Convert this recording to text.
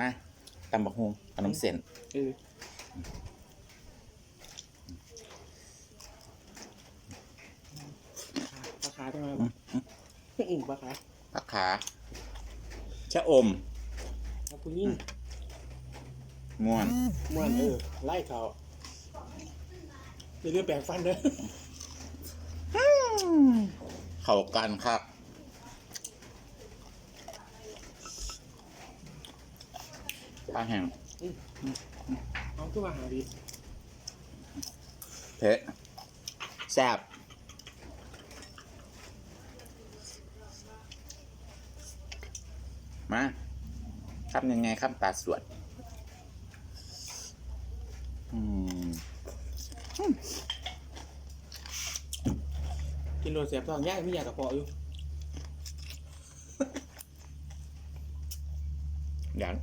มาตำบักฮุงขนมเส้นเออปลาคาใช่ไหมอืมปลาคาผักขาชะอมเอาผู้ยิ่งม่วนม่วนเออไล่เขาเดี๋ยวเรื่องแปลงฟันเด้อ เข้ากันครับ ปลาแห้งเอาขึ้นมาหาดีเผ็ดแซ่บมาทำยังไงครับตาสวดอืมกินโดนเสียบท้องย่างไม่อยากกระเพาะอยู่อย่าง